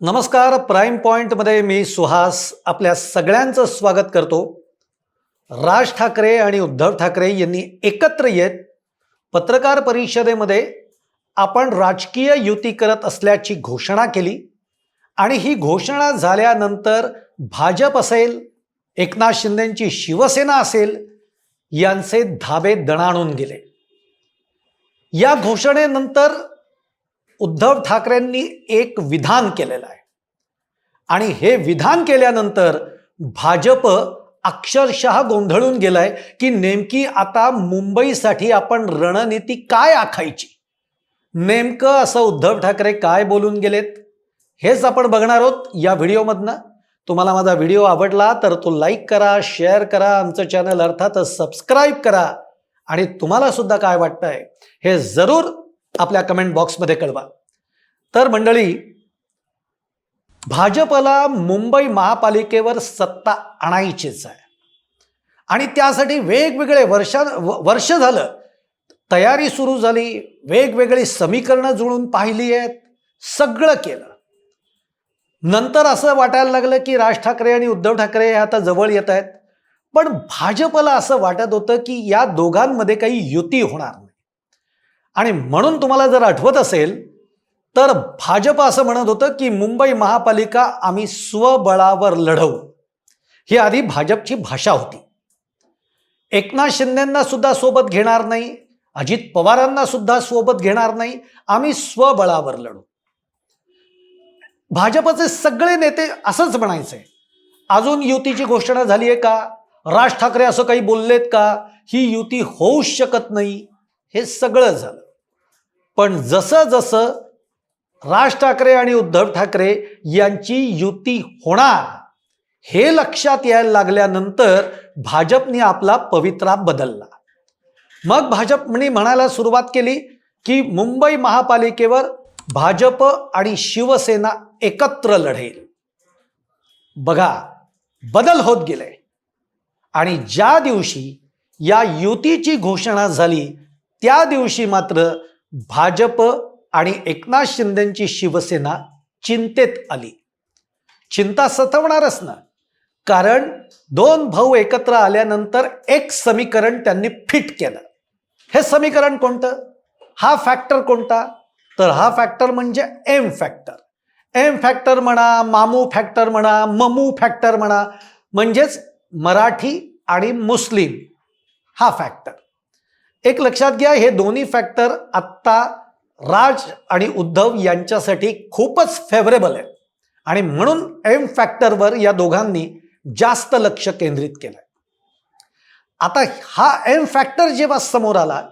नमस्कार प्राईम पॉईंटमध्ये मी सुहास आपल्या सगळ्यांचं स्वागत करतो. राज ठाकरे आणि उद्धव ठाकरे यांनी एकत्र येत पत्रकार परिषदेमध्ये आपण राजकीय युती करत असल्याची घोषणा केली आणि ही घोषणा झाल्यानंतर भाजप असेल एकनाथ शिंदेंची शिवसेना असेल यांचे धाबे दणाणून गेले. या घोषणेनंतर उद्धव ठाकरेंनी एक विधान केलेलं आहे. आणि हे विधान केल्यानंतर भाजप अक्षरशः गोंधळून गेलाय की नेमकी आता मुंबईसाठी आपण रणनीती काय आखायची? नेमकं असं उद्धव ठाकरे काय बोलून गेलेत? हेच आपण बघणार आहोत या व्हिडिओमधनं. तुम्हाला माझा व्हिडिओ आवडला तर तो लाईक करा शेअर करा आमचं चॅनल अर्थातच सबस्क्राईब करा. आणि तुम्हाला सुद्धा काय वाटतंय हे जरूर आपल्या कमेंट बॉक्समध्ये कळवा. तर मंडळी भाजपला मुंबई महापालिकेवर सत्ता आणायचीच आहे. आणि त्यासाठी वेगवेगळे वर्षा वर्ष झालं. तयारी सुरू झाली वेगवेगळी समीकरणं जुळून पाहिली आहेत सगळं केलं. नंतर असं वाटायला लागलं की राज ठाकरे आणि उद्धव ठाकरे हे आता जवळ येत आहेत. पण भाजपला असं वाटत होतं की या दोघांमध्ये काही युती होणार नाही. आणि म्हणून तुम्हाला जर आठवत असेल तर भाजप असं म्हणत होतं की मुंबई महापालिका आम्ही स्वबळावर लढवू. ही आधी भाजपची भाषा होती. एकनाथ शिंदेंना सुद्धा सोबत घेणार नाही अजित पवारांना सुद्धा सोबत घेणार नाही आम्ही स्वबळावर लढू. भाजपचे सगळे नेते असंच म्हणायचे अजून युतीची घोषणा झाली आहे का? राज ठाकरे असं काही बोललेत का? ही युती होऊच शकत नाही. हे सगळं झालं. पण जसं जसं राज ठाकरे आणि उद्धव ठाकरे यांची युती होणार हे लक्षात यायला लागल्यानंतर भाजपने आपला पवित्रा बदलला. मग भाजपने म्हणायला सुरुवात केली की मुंबई महापालिकेवर भाजप आणि शिवसेना एकत्र लढेल. बघा बदल होत गेले. आणि ज्या दिवशी या युतीची घोषणा झाली त्या दिवशी मात्र भाजप आणि एकनाथ शिंदेची शिवसेना चिंतेत आली. चिंता सतवणारच ना. कारण दोन भाऊ एकत्र आल्यानंतर एक समीकरण त्यांनी फिट केलं. हे समीकरण कोणतं? हा फॅक्टर कोणता? तर हा फॅक्टर म्हणजे एम फॅक्टर एम फॅक्टर म्हणा मामू फॅक्टर म्हणा ममू फॅक्टर म्हणा म्हणजेच मराठी आणि मुस्लिम हा फॅक्टर एक लक्षात घ्या हे दोन्ही फॅक्टर आत्ता राज आणि उद्धव यांच्यासाठी खूपच फेवरेबल आहे आणि म्हणून एम फॅक्टरवर या दोघांनी जास्त लक्ष केंद्रित केलं आता हा एम फॅक्टर जेव्हा समोर आला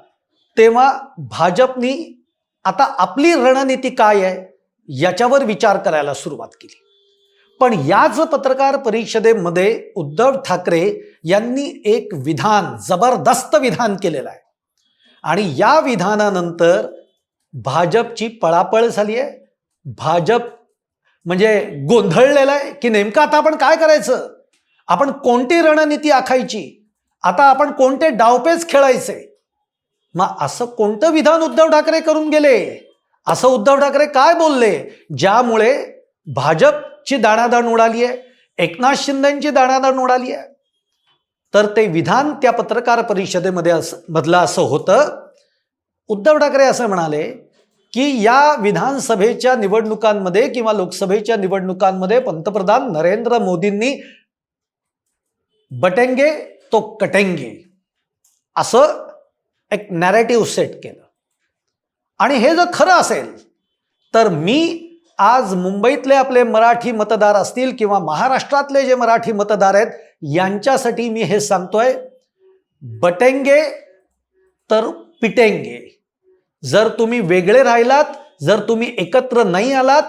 तेव्हा भाजपनी आता आपली रणनीती काय आहे याच्यावर विचार करायला सुरुवात केली. पण याच पत्रकार परिषदेमध्ये उद्धव ठाकरे यांनी एक विधान जबरदस्त विधान केलेलं आहे. आणि या विधानानंतर भाजपची पळापळ झाली आहे. भाजप म्हणजे गोंधळलेला आहे की नेमकं आता आपण काय करायचं? आपण कोणती रणनीती आखायची? आता आपण कोणते डावपेच खेळायचे? मग असं कोणतं विधान उद्धव ठाकरे करून गेले? असं उद्धव ठाकरे काय बोलले? ज्यामुळे भाजपची दाणादाण उडाली आहे एकनाथ शिंदेची दाणादाण उडाली आहे. तर ते विधान त्या पत्रकार परिषदेमध्ये असं मधलं असं होतं. उद्धव ठाकरे असं म्हणाले की या विधानसभेच्या निवडणुकांमध्ये किंवा लोकसभेच्या निवडणुकांमध्ये पंतप्रधान नरेंद्र मोदींनी बटेंगे तो कटेंगे असं एक नॅरेटिव्ह सेट केलं. आणि हे जर खरं असेल तर मी आज मुंबईतले आपले मराठी मतदार असतील किंवा महाराष्ट्रातले जे मराठी मतदार आहेत यांच्यासाठी मी हे सांगतोय. बटेंगे तर पिटेंगे. जर तुम्ही वेगळे राहिलात जर तुम्ही एकत्र नाही आलात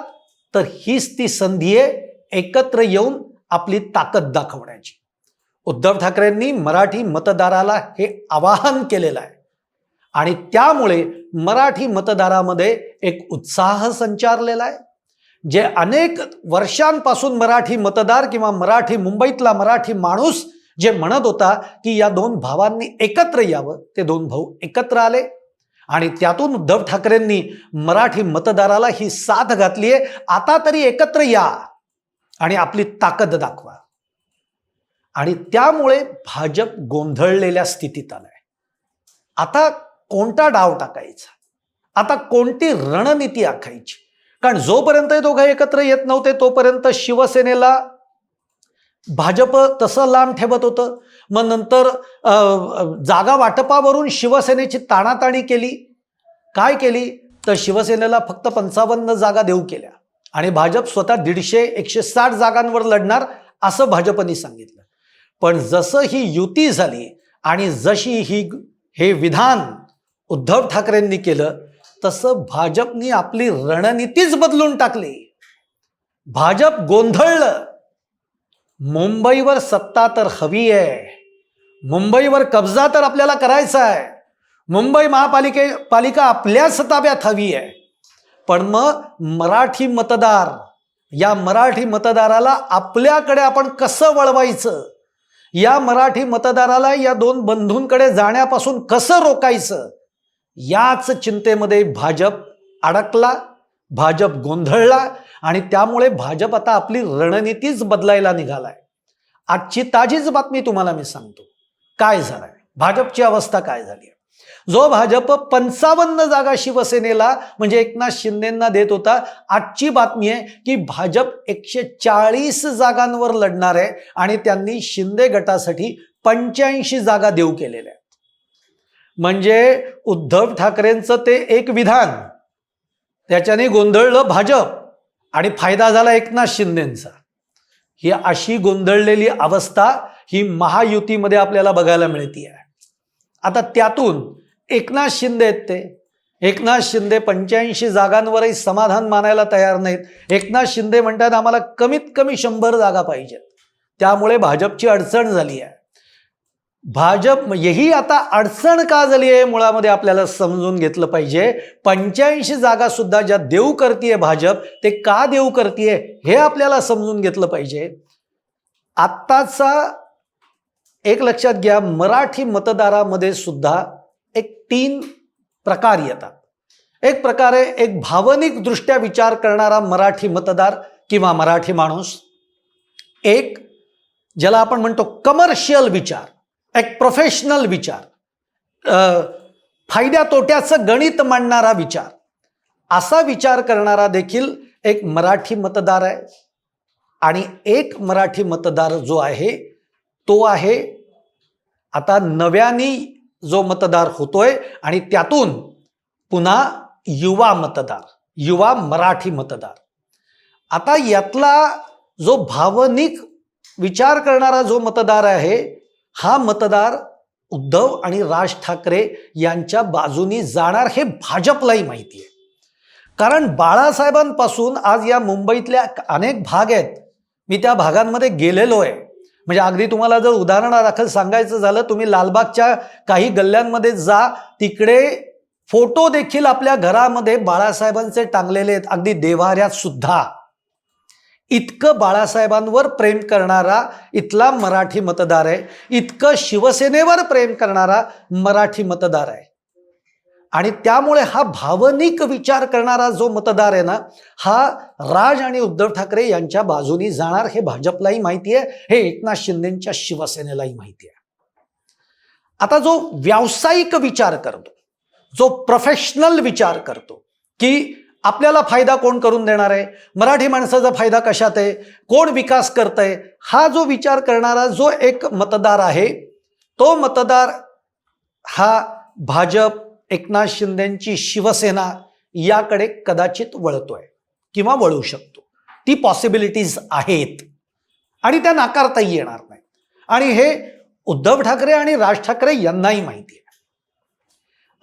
तर हीच ती संधी आहे एकत्र येऊन आपली ताकद दाखवण्याची. उद्धव ठाकरेंनी मराठी मतदाराला हे आवाहन केलेलं आहे. आणि त्यामुळे मराठी मतदारामध्ये एक उत्साह संचारलेला आहे. जे अनेक वर्षांपासून मराठी मतदार किंवा मराठी मुंबईतला मराठी माणूस जे म्हणत होता की या दोन भावांनी एकत्र यावं ते दोन भाऊ एकत्र आले. आणि त्यातून उद्धव ठाकरेंनी मराठी मतदाराला ही साथ घातली आहे आता तरी एकत्र या आणि आपली ताकद दाखवा. आणि त्यामुळे भाजप गोंधळलेल्या स्थितीत आलाय. आता कोणता डाव टाकायचा? आता कोणती रणनीती आखायची? कारण जोपर्यंत हे दोघं एकत्र येत नव्हते तोपर्यंत शिवसेनेला भाजप तसं लांब ठेवत होतं. मग नंतर जागा वाटपावरून शिवसेनेची ताणाताणी केली. काय केली? तर शिवसेनेला फक्त पंचावन्न जागा देऊ केल्या. आणि भाजप स्वतः दीडशे एकशे साठ जागांवर लढणार असं भाजपनी सांगितलं. पण जसं ही युती झाली आणि जशी ही हे विधान उद्धव ठाकरेंनी केलं तसं भाजपनी आपली रणनीतीच बदलून टाकली. भाजप गोंधळलं. मुंबईवर सत्ता तर हवी आहे. मुंबईवर कब्जा तर आपल्याला करायचा आहे. मुंबई महापालिके पालिका आपल्याच ताब्यात हवी आहे. पण मग मराठी मतदार या मराठी मतदाराला आपल्याकडे आपण कसं वळवायचं? या मराठी मतदाराला या दोन बंधूंकडे जाण्यापासून कसं रोकायचं याच चिंतेमध्ये भाजप अडकला भाजप गोंधळला आणि त्यामुळे भाजप आता आपली रणनीतीच बदलायला निघालाय. आजची ताजीच बातमी तुम्हाला मी सांगतो. काय झालंय? भाजपची अवस्था काय झाली जो भाजप पंचावन्न जागा शिवसेनेला म्हणजे एकनाथ शिंदेना देत होता आजची बातमी आहे की भाजप एकशे चाळीस जागांवर लढणार आहे आणि त्यांनी शिंदे गटासाठी पंच्याऐंशी जागा देऊ केलेल्या म्हणजे उद्धव ठाकरेंचं ते एक विधान. त्याच्याने गोंधळलं भाजप आणि फायदा झाला एकनाथ शिंदेंचा. ही अशी गोंधळलेली अवस्था ही महायुतीमध्ये आपल्याला बघायला मिळते आहे आता त्यातून एकनाथ शिंदे आहेत ते. एकनाथ शिंदे पंच्याऐंशी जागांवरही समाधान मानायला तयार नाहीत. एकनाथ शिंदे म्हणतात आम्हाला कमीत कमी शंभर जागा पाहिजेत. त्यामुळे भाजपची अडचण झाली आहे भाजप ही आता अडचण का झाली आहे मुळामध्ये आपल्याला समजून घेतलं पाहिजे. पंच्याऐंशी जागा सुद्धा ज्या देऊ करतीये भाजप ते का देऊ करतीये हे आपल्याला समजून घेतलं पाहिजे. आत्ताचा एक लक्षात घ्या मराठी मतदारामध्ये सुद्धा एक तीन प्रकार येतात. एक प्रकारे एक भावनिकदृष्ट्या विचार करणारा मराठी मतदार किंवा मराठी माणूस. एक ज्याला आपण म्हणतो कमर्शियल विचार. एक प्रोफेशनल विचार. फायद्या तोट्याचं गणित मांडणारा विचार. असा विचार करणारा देखील एक मराठी मतदार आहे. आणि एक मराठी मतदार जो आहे तो आहे आता नव्याने जो मतदार होतोय आणि त्यातून पुन्हा युवा मतदार युवा मराठी मतदार. आता यातला जो भावनिक विचार करणारा जो मतदार आहे हा मतदार उद्धव आणि राज ठाकरे यांच्या बाजूनी जाणार हे भाजपलाही माहिती आहे. कारण बाळासाहेबांपासून आज या मुंबईतल्या अनेक भाग आहेत. मी त्या भागांमध्ये गेलेलो आहे. म्हणजे अगदी तुम्हाला जर उदाहरणादाखल सांगायचं झालं तुम्ही लालबागच्या काही गल्ल्यांमध्ये जा तिकडे फोटो देखील आपल्या घरामध्ये बाळासाहेबांचे टांगलेले आहेत. अगदी देवाऱ्यात सुद्धा. इतकं बाळासाहेबांवर प्रेम करणारा इथला मराठी मतदार आहे. इतकं शिवसेनेवर प्रेम करणारा मराठी मतदार आहे. आणि त्यामुळे हा भावनिक विचार करणारा जो मतदार आहे ना हा राज आणि उद्धव ठाकरे यांच्या बाजूनी जाणार हे भाजपलाही माहिती आहे हे एकनाथ शिंदेच्या शिवसेनेलाही माहिती आहे. आता जो व्यावसायिक विचार करतो जो प्रोफेशनल विचार करतो की आपल्याला फायदा कोण करून देणार आहे? मराठी माणसाचा फायदा कशात आहे? कोण विकास करत आहे हा जो विचार करणारा जो एक मतदार आहे तो मतदार हा भाजप एकनाथ शिंदेची शिवसेना याकडे कदाचित वळतोय किंवा वळू शकतो. ती पॉसिबिलिटीज आहेत आणि त्या नाकारताही येणार नाही आणि हे उद्धव ठाकरे आणि राज ठाकरे यांनाही माहिती आहे.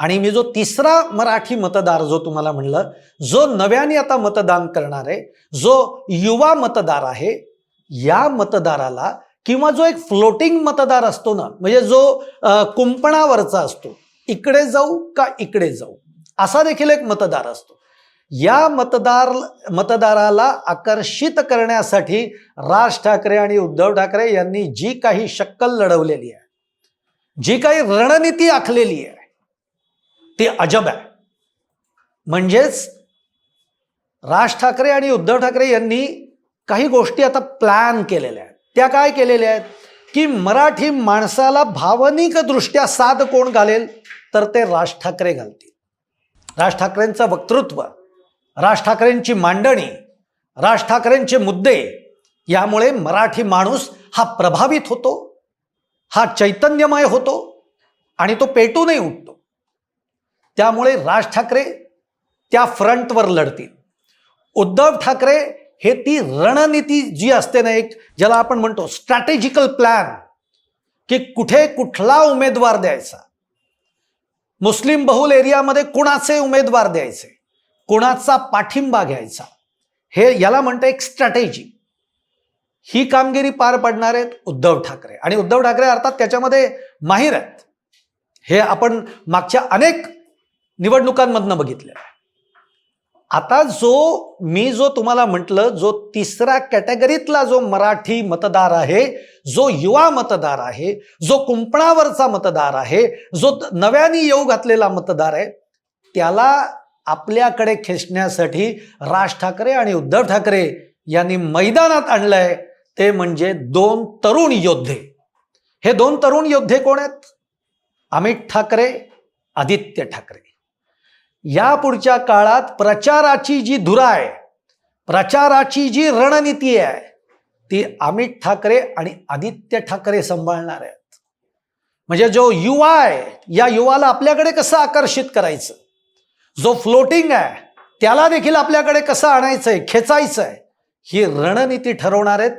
आणि मी जो तिसरा मराठी मतदार जो तुम्हाला म्हणलं जो नव्याने आता मतदान करणार आहे जो युवा मतदार आहे या मतदाराला किंवा जो एक फ्लोटिंग मतदार असतो ना म्हणजे जो कुंपणावरचा असतो इकडे जाऊ का इकडे जाऊ असा देखील एक मतदार असतो. या मतदार मतदाराला आकर्षित करण्यासाठी राज ठाकरे आणि उद्धव ठाकरे यांनी जी काही शक्कल लढवलेली आहे जी काही रणनीती आखलेली आहे ते अजब आहे. म्हणजेच राज ठाकरे आणि उद्धव ठाकरे यांनी काही गोष्टी आता प्लॅन केलेल्या आहेत. त्या काय केलेल्या आहेत? की मराठी माणसाला भावनिकदृष्ट्या साध कोण घालेल? तर ते राज ठाकरे घालतील. राज ठाकरेंचं वक्तृत्व राज ठाकरेंची मांडणी राज ठाकरेंचे मुद्दे यामुळे मराठी माणूस हा प्रभावित होतो हा चैतन्यमय होतो आणि तो पेटूनही उठतो. त्यामुळे राज ठाकरे त्या फ्रंटवर लढतील. उद्धव ठाकरे हे ती रणनीती जी असते ना एक ज्याला आपण म्हणतो स्ट्रॅटेजिकल प्लॅन की कुठे कुठला उमेदवार द्यायचा. मुस्लिम बहुल एरियामध्ये कुणाचे उमेदवार द्यायचे? कुणाचा पाठिंबा घ्यायचा? हे याला म्हणतं एक स्ट्रॅटेजी ही कामगिरी पार पाडणार आहेत उद्धव ठाकरे. आणि उद्धव ठाकरे अर्थात त्याच्यामध्ये माहीर आहेत. हे आपण मागच्या अनेक निवडणुकांमधनं बघितलं. आहे आता जो मी जो तुम्हाला म्हटलं जो तिसऱ्या कॅटेगरीतला जो मराठी मतदार आहे जो युवा मतदार आहे जो कुंपणावरचा मतदार आहे जो नव्याने येऊ घातलेला मतदार आहे त्याला आपल्याकडे खेचण्यासाठी राज ठाकरे आणि उद्धव ठाकरे यांनी मैदानात आणलंय ते म्हणजे दोन तरुण योद्धे. हे दोन तरुण योद्धे कोण आहेत? अमित ठाकरे आदित्य ठाकरे. या पुढच्या काळात प्रचाराची जी धुरा आहे प्रचाराची जी रणनीती आहे ती अमित ठाकरे आणि आदित्य ठाकरे सांभाळणार आहेत. म्हणजे जो युवा आहे या युवाला आपल्याकडे कसं आकर्षित करायचं? जो फ्लोटिंग आहे त्याला देखील आपल्याकडे कसं आणायचं आहे खेचायचं आहे ही रणनीती ठरवणार आहेत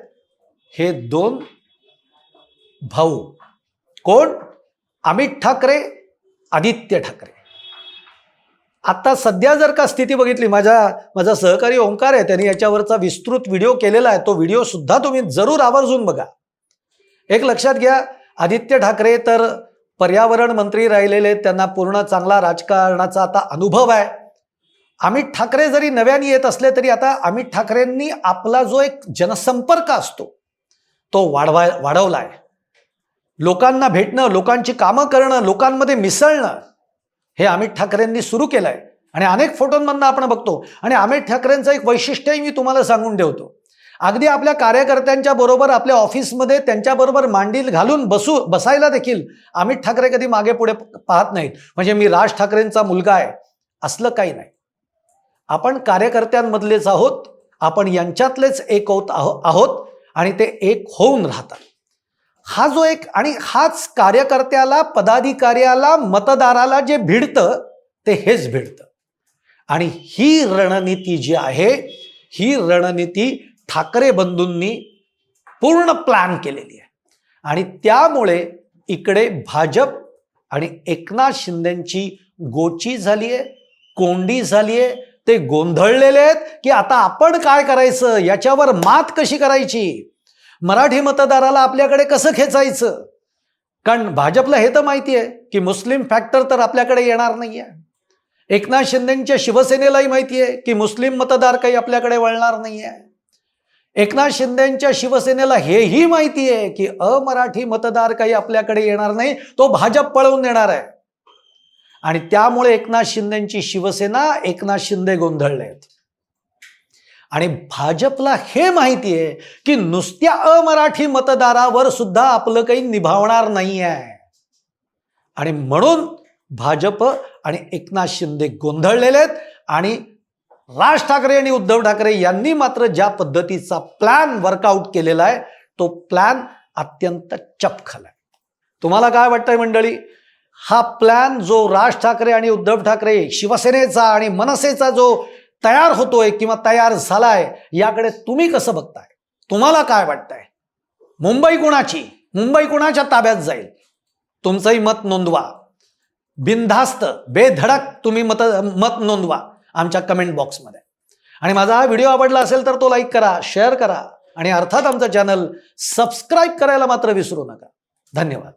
हे दोन भाऊ. कोण? अमित ठाकरे आदित्य ठाकरे. आत्ता सध्या जर का स्थिती बघितली माझ्या माझा सहकारी ओंकार आहे त्यांनी याच्यावरचा विस्तृत व्हिडिओ केलेला आहे तो व्हिडिओ सुद्धा तुम्ही जरूर आवर्जून बघा. एक लक्षात घ्या आदित्य ठाकरे तर पर्यावरण मंत्री राहिलेले आहेत, त्यांना पूर्ण चांगला राजकारणाचा आता अनुभव आहे. अमित ठाकरे जरी नव्याने येत असले तरी आता अमित ठाकरेंनी आपला जो एक जनसंपर्क असतो तो वाढवाय वाढवला आहे लोकांना भेटणं लोकांची कामं करणं लोकांमध्ये मिसळणं हे अमित ठाकरेंनी सुरू केलं आहे आणि अनेक फोटोंमधनं आपण बघतो. आणि अमित ठाकरेंचं एक वैशिष्ट्यही मी तुम्हाला सांगून ठेवतो. अगदी आपल्या कार्यकर्त्यांच्या बरोबर आपल्या ऑफिसमध्ये त्यांच्याबरोबर मांडील घालून बसू बसायला देखील अमित ठाकरे कधी मागे पुढे पाहत नाहीत. म्हणजे मी राज ठाकरेंचा मुलगा आहे. असलं काही नाही. आपण कार्यकर्त्यांमधलेच आहोत. आपण यांच्यातलेच एक होत आहो आहोत. आणि ते एक होऊन राहतात. हा जो एक आणि हाच कार्यकर्त्याला पदाधिकाऱ्याला मतदाराला जे भिडतं ते हेच भिडतं. आणि ही रणनीती जी आहे ही रणनीती ठाकरे बंधूंनी पूर्ण प्लॅन केलेली आहे. आणि त्यामुळे इकडे भाजप आणि एकनाथ शिंदेची गोची झाली आहे कोंडी झाली आहे ते गोंधळलेले आहेत की आता आपण काय करायचं? याच्यावर मात कशी करायची? मराठी मतदाराला आपल्याकडे कसं खेचायचं? कारण भाजपला हे तर माहिती आहे की मुस्लिम फॅक्टर तर आपल्याकडे येणार नाही आहे एकनाथ शिंदेच्या शिवसेनेलाही माहिती आहे की मुस्लिम मतदार काही आपल्याकडे वळणार नाही आहे एकनाथ शिंदेच्या शिवसेनेला हेही माहिती आहे की अमराठी मतदार काही आपल्याकडे येणार नाही तो भाजप पळवून देणार आहे. आणि त्यामुळे एकनाथ शिंदेची शिवसेना एकनाथ शिंदे गोंधळले आहेत. आणि भाजपला हे माहिती आहे की नुसत्या अमराठी मतदारावर सुद्धा आपलं काही निभावणार नाही आहे आणि म्हणून भाजप आणि एकनाथ शिंदे गोंधळलेले आहेत आणि राज ठाकरे आणि उद्धव ठाकरे यांनी मात्र ज्या पद्धतीचा प्लॅन वर्कआउट केलेला आहे तो प्लॅन अत्यंत चपखल आहे. तुम्हाला काय वाटतंय मंडळी? हा प्लॅन जो राज ठाकरे आणि उद्धव ठाकरे शिवसेनेचा आणि मनसेचा जो तयार होतोय किंवा तयार झालाय याकडे तुम्ही कसं बघताय? तुम्हाला काय वाटतंय? मुंबई कुणाची? मुंबई कुणाच्या ताब्यात जाईल? तुमचंही मत नोंदवा. बिनधास्त बेधडक तुम्ही मत मत नोंदवा आमच्या कमेंट बॉक्समध्ये आणि माझा हा व्हिडिओ आवडला असेल तर तो लाईक करा शेअर करा आणि अर्थात आमचं चॅनल सबस्क्राईब करायला मात्र विसरू नका. धन्यवाद.